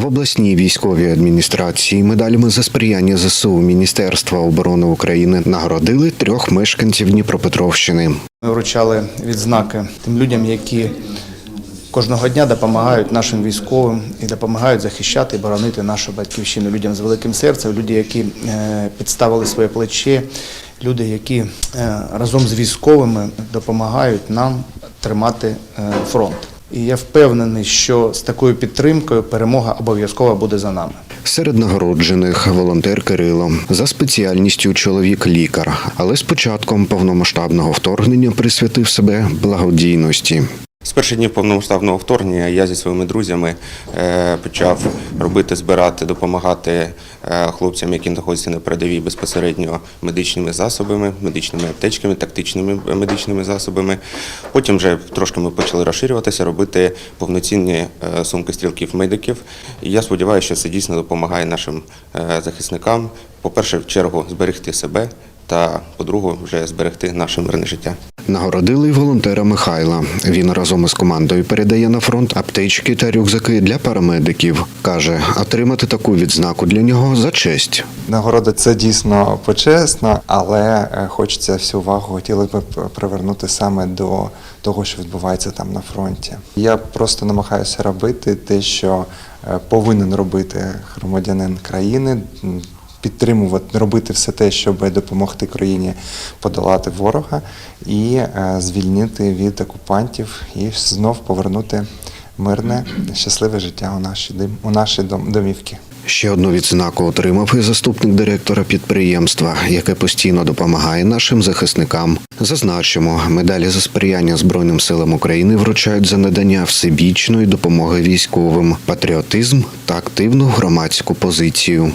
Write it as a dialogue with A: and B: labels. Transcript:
A: В обласній військовій адміністрації медалями за сприяння ЗСУ Міністерства оборони України нагородили трьох мешканців Дніпропетровщини.
B: Ми вручали відзнаки тим людям, які кожного дня допомагають нашим військовим і допомагають захищати і боронити нашу батьківщину. Людям з великим серцем, люди, які е, підставили своє плече, люди, які е, разом з військовими допомагають нам тримати е, фронт. І я впевнений, що з такою підтримкою перемога обов'язково буде за нами.
A: Серед нагороджених волонтер Кирило за спеціальністю чоловік лікар, але з початком повномасштабного вторгнення присвятив себе благодійності.
C: З перших днів повномасштабного вторгнення я зі своїми друзями е, почав робити, збирати, допомагати е, хлопцям, які знаходяться на передовій безпосередньо медичними засобами, медичними аптечками, тактичними медичними засобами. Потім вже трошки ми почали розширюватися, робити повноцінні е, сумки стрілків медиків. І я сподіваюся, що це дійсно допомагає нашим е, захисникам, по-перше, в чергу зберегти себе та, по-друге, вже зберегти наше мирне життя.
A: Нагородили й волонтера Михайла. Він разом із командою передає на фронт аптечки та рюкзаки для парамедиків. каже, отримати таку відзнаку для нього за честь.
D: Нагорода це дійсно почесно, але е, хочеться всю увагу хотіли б привернути саме до того, що відбувається там на фронті. Я просто намагаюся робити те, що е, повинен робити громадянин країни. Підтримувати, робити все те, щоб допомогти країні подолати ворога і е, звільнити від окупантів і знов повернути мирне, щасливе життя у наші у наші домівки.
A: Ще одну відзнаку отримав і заступник директора підприємства, яке постійно допомагає нашим захисникам. Зазначимо, медалі за сприяння Збройним силам України вручають за надання всебічної допомоги військовим, патріотизм та активну громадську позицію.